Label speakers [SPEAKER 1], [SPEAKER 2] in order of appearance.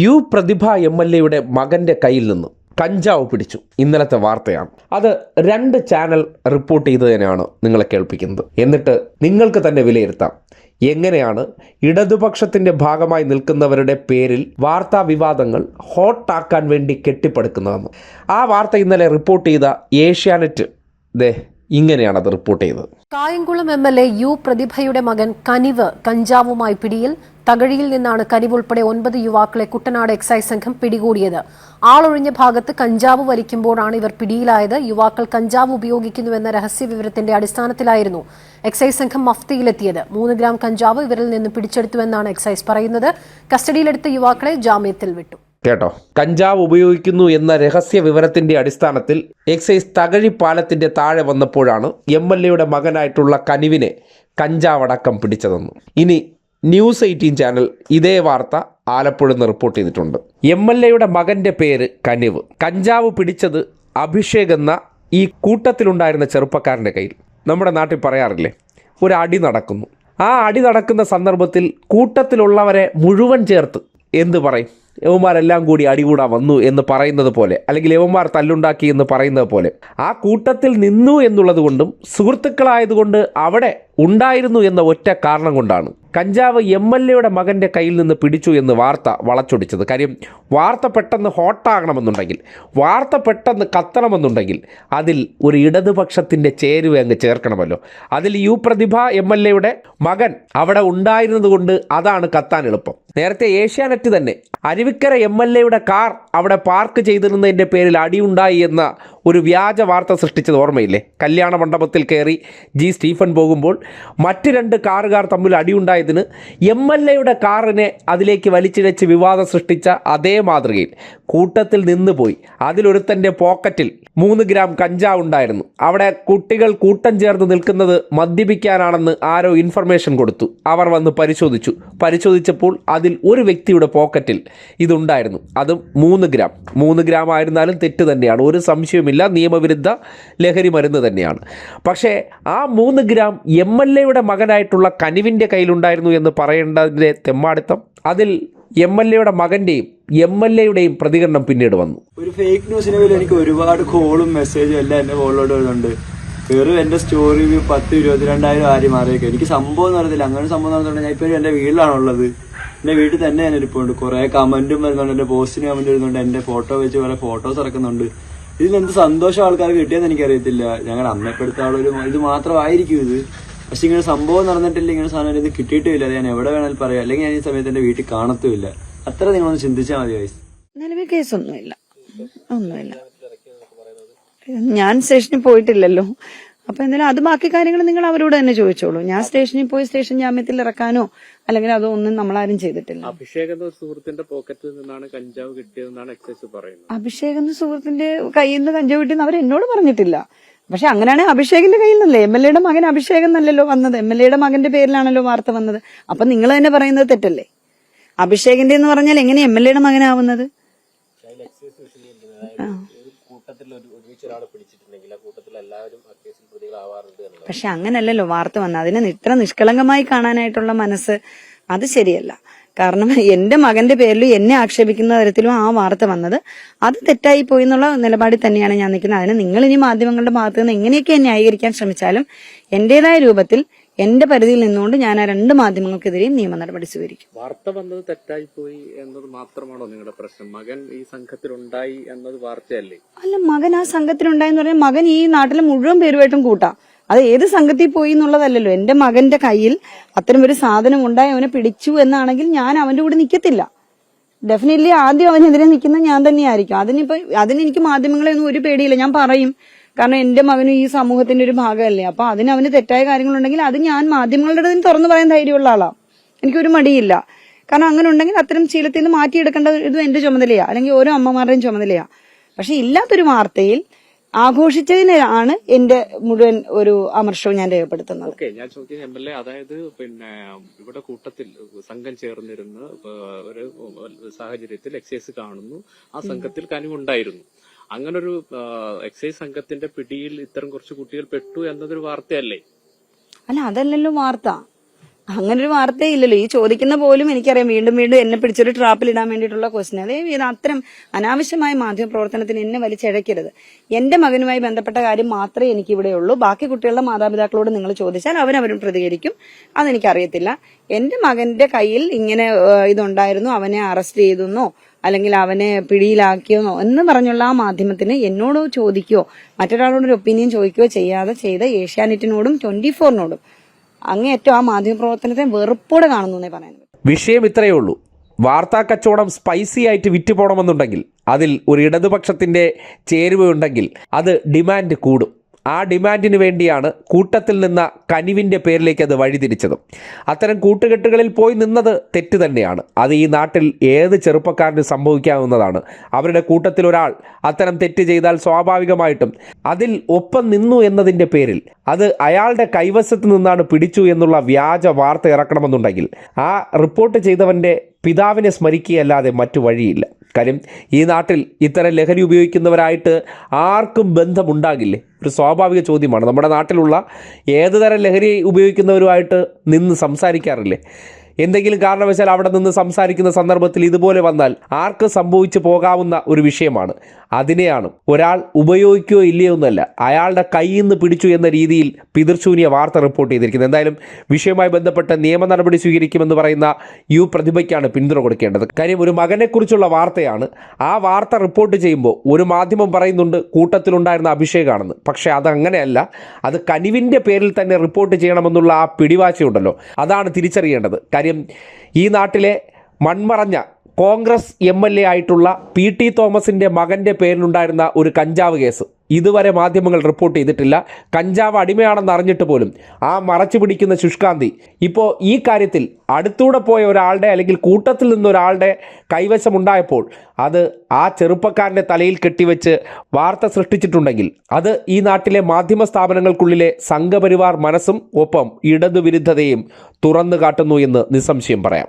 [SPEAKER 1] U പ്രതിഭ M L എയുടെ മകന്റെ കയ്യിൽ നിന്ന് കഞ്ചാവ് പിടിച്ചു. ഇന്നലത്തെ വാർത്തയാണ്. അത് രണ്ട് ചാനൽ റിപ്പോർട്ട് ചെയ്തതിനാണ് നിങ്ങളെ കേൾപ്പിക്കുന്നത്. എന്നിട്ട് നിങ്ങൾക്ക് തന്നെ വിലയിരുത്താം. എങ്ങനെയാണ് ഇടതുപക്ഷത്തിന്റെ ഭാഗമായി നിൽക്കുന്നവരുടെ പേരിൽ വാർത്താ വിവാദങ്ങൾ ഹോട്ടാക്കാൻ വേണ്ടി കെട്ടിപ്പടുക്കുന്നതെന്ന്. ആ വാർത്ത ഇന്നലെ റിപ്പോർട്ട് ചെയ്ത ഏഷ്യാനെറ്റ് ദേ ഇങ്ങനെയാണ് അത് റിപ്പോർട്ട് ചെയ്തത്.
[SPEAKER 2] Kayamkulam M L A U പ്രതിഭയുടെ മകൻ കനിവ് കഞ്ചാവുമായി പിടിയിൽ തകഴിയിൽ നിന്നാണ് കനിവ് ഉൾപ്പെടെ ഒൻപത് യുവാക്കളെ കുട്ടനാട് എക്സൈസ് സംഘം പിടികൂടിയത്. ആളൊഴിഞ്ഞ ഭാഗത്ത് കഞ്ചാവ് വലിക്കുമ്പോഴാണ് ഇവർ പിടിയിലായത്. യുവാക്കൾ കഞ്ചാവ് ഉപയോഗിക്കുന്നുവെന്ന രഹസ്യ വിവരത്തിന്റെ അടിസ്ഥാനത്തിലായിരുന്നു എക്സൈസ് സംഘം മഫ്തിയിലെത്തിയത്. മൂന്ന് ഗ്രാം കഞ്ചാവ് ഇവരിൽ നിന്ന് പിടിച്ചെടുത്തുവെന്നാണ് എക്സൈസ് പറയുന്നത്. കസ്റ്റഡിയിലെടുത്ത യുവാക്കളെ ജാമ്യത്തിൽ വിട്ടു.
[SPEAKER 1] കേട്ടോ. കഞ്ചാവ് ഉപയോഗിക്കുന്നു എന്ന രഹസ്യ വിവരത്തിന്റെ അടിസ്ഥാനത്തിൽ എക്സൈസ് തകഴി പാലത്തിന്റെ താഴെ വന്നപ്പോഴാണ് എം എൽ എയുടെ മകനായിട്ടുള്ള കനിവിനെ കഞ്ചാവടക്കം പിടിച്ചതെന്ന്. ഇനി ന്യൂസ് എയ്റ്റീൻ ചാനൽ ഇതേ വാർത്ത ആലപ്പുഴ നിന്ന് റിപ്പോർട്ട് ചെയ്തിട്ടുണ്ട്. എം എൽ എയുടെ മകന്റെ പേര് കനിവ്. കഞ്ചാവ് പിടിച്ചത് അഭിഷേക് എന്ന ഈ കൂട്ടത്തിലുണ്ടായിരുന്ന ചെറുപ്പക്കാരന്റെ കയ്യിൽ. നമ്മുടെ നാട്ടിൽ പറയാറില്ലേ ഒരു അടി നടക്കുന്നു. ആ അടി നടക്കുന്ന സന്ദർഭത്തിൽ കൂട്ടത്തിലുള്ളവരെ മുഴുവൻ ചേർത്ത് എന്ത് പറയും? യവന്മാരെല്ലാം കൂടി അടികൂടാൻ വന്നു എന്ന് പറയുന്നത് പോലെ അല്ലെങ്കിൽ യവന്മാർ തല്ലുണ്ടാക്കി എന്ന് പറയുന്നത് പോലെ ആ കൂട്ടത്തിൽ നിന്നു എന്നുള്ളത് കൊണ്ടും സുഹൃത്തുക്കളായതുകൊണ്ട് അവിടെ ഉണ്ടായിരുന്നു എന്ന ഒറ്റ കാരണം കൊണ്ടാണ്. കഞ്ചാവ് എം എൽ എയുടെ മകന്റെ കയ്യിൽ നിന്ന് പിടിച്ചു എന്ന് വാർത്ത വളച്ചൊടിച്ചത്. കാര്യം വാർത്ത പെട്ടെന്ന് ഹോട്ടാകണമെന്നുണ്ടെങ്കിൽ വാർത്ത പെട്ടെന്ന് കത്തണമെന്നുണ്ടെങ്കിൽ അതിൽ ഒരു ഇടതുപക്ഷത്തിന്റെ ചേരുവ അങ്ങ് ചേർക്കണമല്ലോ. അതിൽ യു പ്രതിഭ എം എൽ എയുടെ മകൻ അവിടെ ഉണ്ടായിരുന്നതുകൊണ്ട് അതാണ് കത്താൻ എളുപ്പം. നേരത്തെ ഏഷ്യാനെറ്റ് തന്നെ അരുവിക്കര എം എൽ എയുടെ കാർ അവിടെ പാർക്ക് ചെയ്തിരുന്നതിന്റെ പേരിൽ അടിയുണ്ടായി എന്ന ഒരു വ്യാജ വാർത്ത സൃഷ്ടിച്ചത് ഓർമ്മയില്ലേ? കല്യാണ മണ്ഡപത്തിൽ കയറി ജി സ്റ്റീഫൻ പോകുമ്പോൾ മറ്റ് രണ്ട് കാറുകാർ തമ്മിൽ അടിയുണ്ടായതിന് എം എൽ എയുടെ കാറിനെ അതിലേക്ക് വലിച്ചിഴച്ച് വിവാദം സൃഷ്ടിച്ച അതേ മാതൃകയിൽ കൂട്ടത്തിൽ നിന്ന് പോയി അതിലൊരുത്തന്റെ പോക്കറ്റിൽ മൂന്ന് ഗ്രാം കഞ്ചാവ് ഉണ്ടായിരുന്നു. അവിടെ കുട്ടികൾ കൂട്ടം ചേർന്ന് നിൽക്കുന്നത് മദ്യപിക്കാനാണെന്ന് ആരോ ഇൻഫർമേഷൻ കൊടുത്തു. അവർ വന്ന് പരിശോധിച്ചു. പരിശോധിച്ചപ്പോൾ അതിൽ ഒരു വ്യക്തിയുടെ പോക്കറ്റിൽ ഇതുണ്ടായിരുന്നു. അതും മൂന്ന് ഗ്രാം. മൂന്ന് ഗ്രാം ആയിരുന്നാലും തെറ്റ് തന്നെയാണ്. ഒരു സംശയവുമില്ല. നിയമവിരുദ്ധ ലഹരി മരുന്ന് തന്നെയാണ്. പക്ഷേ ആ മൂന്ന് ഗ്രാം എം എൽ എയുടെ മകനായിട്ടുള്ള കനിവിന്റെ കയ്യിലുണ്ടായിരുന്നു എന്ന് പറയേണ്ടതിന്റെ തെമ്മാടിത്തം അതിൽ എം എൽ എയുടെ മകന്റെയും എം എൽ എയുടെയും പ്രതികരണം പിന്നീട് വന്നു.
[SPEAKER 3] ഒരു ഫേക്ക് ന്യൂസിനെ പേരിൽ എനിക്ക് ഒരുപാട് കോളും മെസ്സേജും എല്ലാം എന്റെ കോളിലോട്ട് വരുന്നുണ്ട്. വെറും എന്റെ സ്റ്റോറി പത്ത് ഇരുപത്തിരണ്ടായിരം ആരും മാറിയൊക്കെ. എനിക്ക് സംഭവം അറിയത്തില്ല അങ്ങനെ സംഭവം നടന്നിട്ടുണ്ടെങ്കിൽ ഞാൻ ഇപ്പോഴും എന്റെ വീട്ടിലാണുള്ളത്. എന്റെ വീട്ടിൽ തന്നെ ഞാൻ ഇരിപ്പുണ്ട്. കുറെ കമന്റും വരുന്നുണ്ട്. എന്റെ പോസ്റ്റിന് കമന്റ് വരുന്നുണ്ട്. എന്റെ ഫോട്ടോ വെച്ച് കുറെ ഫോട്ടോസ് ഇറക്കുന്നുണ്ട്. ഇതിൽ എന്ത് സന്തോഷം ആൾക്കാർക്ക് കിട്ടിയെന്ന് എനിക്കറിയത്തില്ല. ഞങ്ങളുടെ അമ്മപ്പെടുത്ത ആളൊരു ഇത് മാത്രമായിരിക്കും ഇത്. പക്ഷെ ഇങ്ങനെ സംഭവം നടന്നിട്ടില്ല. ഇങ്ങനെ സാധനം ഇത് കിട്ടിയിട്ടില്ല. അത് ഞാൻ എവിടെ വേണമെങ്കിലും പറയാം. അല്ലെങ്കിൽ ഞാൻ ഈ സമയത്ത് എന്റെ വീട്ടിൽ കാണത്തുമില്ല. അത്ര നിങ്ങളൊന്ന് ചിന്തിച്ചാൽ മതി വയസ്സ്
[SPEAKER 4] നിലവിൽ കേസൊന്നുമില്ല. ഒന്നുമില്ല. ഞാൻ സ്റ്റേഷനിൽ പോയിട്ടില്ലല്ലോ. അപ്പൊ എന്തായാലും അത് ബാക്കി കാര്യങ്ങൾ നിങ്ങൾ അവരോട് തന്നെ ചോദിച്ചോളൂ. ഞാൻ സ്റ്റേഷനിൽ പോയി സ്റ്റേഷൻ ജാമ്യത്തിൽ ഇറക്കാനോ അല്ലെങ്കിൽ അതൊന്നും ഒന്നും നമ്മളാരും ചെയ്തിട്ടില്ല.
[SPEAKER 5] അഭിഷേക് എന്ന സുഹൃത്തിന്റെ പോക്കറ്റിൽ നിന്നാണ് കഞ്ചാവ് കിട്ടിയതെന്നാണ് എക്സൈസ് പറയുന്നത്.
[SPEAKER 4] അഭിഷേക് എന്ന സുഹൃത്തിന്റെ കയ്യിൽ നിന്ന് കഞ്ചാവ് കിട്ടിയെന്ന് അവർ എന്നോട് പറഞ്ഞിട്ടില്ല. പക്ഷെ അങ്ങനെയാണെങ്കിൽ അഭിഷേകിന്റെ കയ്യിൽ നിന്നല്ലേ എം എൽ എയുടെ മകൻ അഭിഷേകൻ എന്നല്ലല്ലോ വന്നത്. എം എൽ എയുടെ മകന്റെ പേരിലാണല്ലോ വാർത്ത വന്നത്. അപ്പൊ നിങ്ങൾ തന്നെ പറയുന്നത് തെറ്റല്ലേ? അഭിഷേകിന്റെ എന്ന് പറഞ്ഞാൽ എങ്ങനെ എം എൽ എയുടെ മകനാവുന്നത്? ആ. പക്ഷെ അങ്ങനല്ലല്ലോ വാർത്ത വന്ന. അതിനെ ഇത്ര നിഷ്കളങ്കമായി കാണാനായിട്ടുള്ള മനസ്സ് അത് ശരിയല്ല. കാരണം എന്റെ മകന്റെ പേരിൽ എന്നെ ആക്ഷേപിക്കുന്ന തരത്തിലും ആ വാർത്ത വന്നത് അത് തെറ്റായി പോയി എന്നുള്ള നിലപാടിൽ തന്നെയാണ് ഞാൻ നിൽക്കുന്നത്. അതിന് നിങ്ങൾ ഇനി മാധ്യമങ്ങളുടെ ഭാഗത്ത് നിന്ന് എങ്ങനെയൊക്കെ ന്യായീകരിക്കാൻ ശ്രമിച്ചാലും എന്റേതായ രൂപത്തിൽ എന്റെ പരിധിയിൽ നിന്നുകൊണ്ട് ഞാൻ ആ രണ്ട് മാധ്യമങ്ങൾക്കെതിരെയും നിയമ നടപടി സ്വീകരിക്കും.
[SPEAKER 5] വാർത്ത വന്നത് തെറ്റായി പോയി എന്നത് മാത്രമാണോ നിങ്ങളുടെ പ്രശ്നം? മകൻ ഈ സംഘത്തിലുണ്ടായി എന്നത് വാർത്തയല്ലേ?
[SPEAKER 4] അല്ല മകൻ ആ സംഘത്തിലുണ്ടായി എന്ന് പറഞ്ഞാൽ മകൻ ഈ നാട്ടിലെ മുഴുവൻ പേരുമായിട്ടും കൂട്ടാം. അത് ഏത് സംഘത്തിൽ പോയി എന്നുള്ളതല്ലല്ലോ. എന്റെ മകന്റെ കയ്യിൽ അത്തരം ഒരു സാധനം ഉണ്ടായി അവനെ പിടിച്ചു എന്നാണെങ്കിൽ ഞാൻ അവന്റെ കൂടെ നിൽക്കത്തില്ല ഡെഫിനറ്റ്ലി ആദ്യം അവനെതിരെ നിൽക്കുന്നത് ഞാൻ തന്നെയായിരിക്കും. അതിനിപ്പോ അതിനെനിക്ക് മാധ്യമങ്ങളെ ഒന്നും ഒരു പേടിയില്ല. ഞാൻ പറയും കാരണം എന്റെ മകനും ഈ സമൂഹത്തിന്റെ ഒരു ഭാഗമല്ലേ. അപ്പൊ അതിന് അവന് തെറ്റായ കാര്യങ്ങളുണ്ടെങ്കിൽ അത് ഞാൻ മാധ്യമങ്ങളുടെ അടുത്ത് തുറന്നു പറയാൻ ധൈര്യമുള്ള ആളാ. എനിക്കൊരു മടിയില്ല. കാരണം അങ്ങനെ ഉണ്ടെങ്കിൽ അത്തരം ശീലത്തിൽ നിന്ന് മാറ്റിയെടുക്കേണ്ടത് ഇത് എന്റെ ചുമതലയാ. അല്ലെങ്കിൽ ഓരോ അമ്മമാരുടെയും ചുമതലയാ. പക്ഷെ ഇല്ലാത്തൊരു വാർത്തയിൽ ആഘോഷിച്ചതിനാണ് എന്റെ മുഴുവൻ ഒരു അമർഷവും ഞാൻ രേഖപ്പെടുത്തുന്നത്.
[SPEAKER 5] ഓക്കെ ഞാൻ ചോദിക്കുന്ന എം എൽ എ അതായത് പിന്നെ ഇവിടെ കൂട്ടത്തിൽ സംഘം ചേർന്നിരുന്ന് ഒരു സാഹചര്യത്തിൽ എക്സൈസ് കാണുന്നു. ആ സംഘത്തിൽ കനിവുണ്ടായിരുന്നു. അങ്ങനൊരു എക്സൈസ് സംഘത്തിന്റെ പിടിയിൽ ഇത്തരം കുറച്ച് കുട്ടികൾ പെട്ടു എന്നതൊരു വാർത്തയല്ലേ?
[SPEAKER 4] അല്ല അതല്ലല്ലോ വാർത്ത. അങ്ങനെ ഒരു വാർത്തയേ ഇല്ലല്ലോ ഈ ചോദിക്കുന്ന പോലും എനിക്കറിയാം. വീണ്ടും വീണ്ടും എന്നെ പിടിച്ചൊരു ട്രാപ്പിൽ ഇടാൻ വേണ്ടിയിട്ടുള്ള ക്വസ്റ്റ്യൻ അതേ ഇത് അത്തരം അനാവശ്യമായ മാധ്യമ പ്രവർത്തനത്തിന് എന്നെ വലിച്ചഴക്കരുത് എന്റെ മകനുമായി ബന്ധപ്പെട്ട കാര്യം മാത്രമേ എനിക്ക് ഇവിടെ ഉള്ളൂ ബാക്കി കുട്ടികളുടെ മാതാപിതാക്കളോട് നിങ്ങൾ ചോദിച്ചാൽ അവരവരും പ്രതികരിക്കും. അതെനിക്കറിയത്തില്ല. എന്റെ മകന്റെ കയ്യിൽ ഇങ്ങനെ ഇതുണ്ടായിരുന്നു. അവനെ അറസ്റ്റ് ചെയ്തെന്നോ അല്ലെങ്കിൽ അവനെ പിടിയിലാക്കിയോന്നോ എന്ന് പറഞ്ഞുള്ള ആ മാധ്യമത്തിന് എന്നോട് ചോദിക്കുകയോ മറ്റൊരാളോടൊരു ഒപ്പീനിയൻ ചോദിക്കുകയോ ചെയ്യാതെ ചെയ്ത ഏഷ്യാനെറ്റിനോടും ട്വന്റി ഫോറിനോടും അങ്ങേയറ്റം ആ മാധ്യമപ്രവർത്തനത്തെ വെറുപ്പോടെ കാണുന്നു പറയാൻ
[SPEAKER 1] വിഷയം ഇത്രയേ ഉള്ളൂ. വാർത്താ കച്ചവടം സ്പൈസി ആയിട്ട് വിറ്റ് പോകണമെന്നുണ്ടെങ്കിൽ അതിൽ ഒരു ഇടതുപക്ഷത്തിന്റെ ചേരുവയുണ്ടെങ്കിൽ അത് ഡിമാൻഡ് കൂടും. ആ ഡിമാൻഡിന് വേണ്ടിയാണ് കൂട്ടത്തിൽ നിന്ന കനിവിന്റെ പേരിലേക്ക് അത് വഴിതിരിച്ചതും അത്തരം കൂട്ടുകെട്ടുകളിൽ പോയി നിന്നത് തെറ്റ് തന്നെയാണ്. അത് ഈ നാട്ടിൽ ഏത് ചെറുപ്പക്കാരനും സംഭവിക്കാവുന്നതാണ്. അവരുടെ കൂട്ടത്തിൽ ഒരാൾ അത്തരം തെറ്റ് ചെയ്താൽ സ്വാഭാവികമായിട്ടും അതിൽ ഒപ്പം നിന്നു എന്നതിന്റെ പേരിൽ അത് അയാളുടെ കൈവശത്ത് നിന്നാണ് പിടിച്ചു എന്നുള്ള വ്യാജ വാർത്ത ഇറക്കണമെന്നുണ്ടെങ്കിൽ ആ റിപ്പോർട്ട് ചെയ്തവന്റെ പിതാവിനെ സ്മരിക്കുകയല്ലാതെ മറ്റു വഴിയില്ല. കാര്യം ഈ നാട്ടിൽ ഇത്തരം ലഹരി ഉപയോഗിക്കുന്നവരായിട്ട് ആർക്കും ബന്ധമുണ്ടാകില്ലേ? ഒരു സ്വാഭാവിക ചോദ്യമാണ്. നമ്മുടെ നാട്ടിലുള്ള ഏതുതരം ലഹരി ഉപയോഗിക്കുന്നവരുമായിട്ട് നിന്ന് സംസാരിക്കാറില്ലേ? എന്തെങ്കിലും കാരണവശാൽ അവിടെ നിന്ന് സംസാരിക്കുന്ന സന്ദർഭത്തിൽ ഇതുപോലെ വന്നാൽ ആർക്ക് സംഭവിച്ചു പോകാവുന്ന ഒരു വിഷയമാണ്. അതിനെയാണ് ഒരാൾ ഉപയോഗിക്കുകയോ ഇല്ലയോ എന്നല്ല അയാളുടെ കയ്യിൽ നിന്ന് പിടിച്ചു എന്ന രീതിയിൽ പിതൃശൂന്യ വാർത്ത റിപ്പോർട്ട് ചെയ്തിരിക്കുന്നത്. എന്തായാലും വിഷയവുമായി ബന്ധപ്പെട്ട നിയമ നടപടി സ്വീകരിക്കുമെന്ന് പറയുന്ന യു പ്രതിഭയ്ക്കാണ് പിന്തുണ കൊടുക്കേണ്ടത്. കാര്യം ഒരു മകനെക്കുറിച്ചുള്ള വാർത്തയാണ്. ആ വാർത്ത റിപ്പോർട്ട് ചെയ്യുമ്പോൾ ഒരു മാധ്യമം പറയുന്നുണ്ട് കൂട്ടത്തിലുണ്ടായിരുന്ന അഭിഷേകാണെന്ന്. പക്ഷേ അതങ്ങനെയല്ല. അത് കനിവിന്റെ പേരിൽ തന്നെ റിപ്പോർട്ട് ചെയ്യണമെന്നുള്ള ആ പിടിവാശയുണ്ടല്ലോ. അതാണ് തിരിച്ചറിയേണ്ടത്. കാര്യം ഈ നാട്ടിലെ മൺമറഞ്ഞ കോൺഗ്രസ് എം എൽ എ ആയിട്ടുള്ള പി ടി തോമസിന്റെ മകന്റെ പേരിലുണ്ടായിരുന്ന ഒരു കഞ്ചാവ് കേസ്. ഇതുവരെ മാധ്യമങ്ങൾ റിപ്പോർട്ട് ചെയ്തിട്ടില്ല. കഞ്ചാവ് അടിമയാണെന്ന് അറിഞ്ഞിട്ട് പോലും ആ മറച്ചു പിടിക്കുന്ന ശുഷ്കാന്തി ഇപ്പോൾ ഈ കാര്യത്തിൽ അടുത്തൂടെ പോയ ഒരാളുടെ അല്ലെങ്കിൽ കൂട്ടത്തിൽ നിന്നൊരാളുടെ കൈവശമുണ്ടായപ്പോൾ അത് ആ ചെറുപ്പക്കാരന്റെ തലയിൽ കെട്ടിവെച്ച് വാർത്ത സൃഷ്ടിച്ചിട്ടുണ്ടെങ്കിൽ അത് ഈ നാട്ടിലെ മാധ്യമ സ്ഥാപനങ്ങൾക്കുള്ളിലെ സംഘപരിവാർ മനസ്സും ഒപ്പം ഇടതുവിരുദ്ധതയും തുറന്നു കാട്ടുന്നു എന്ന് നിസ്സംശയം പറയാം.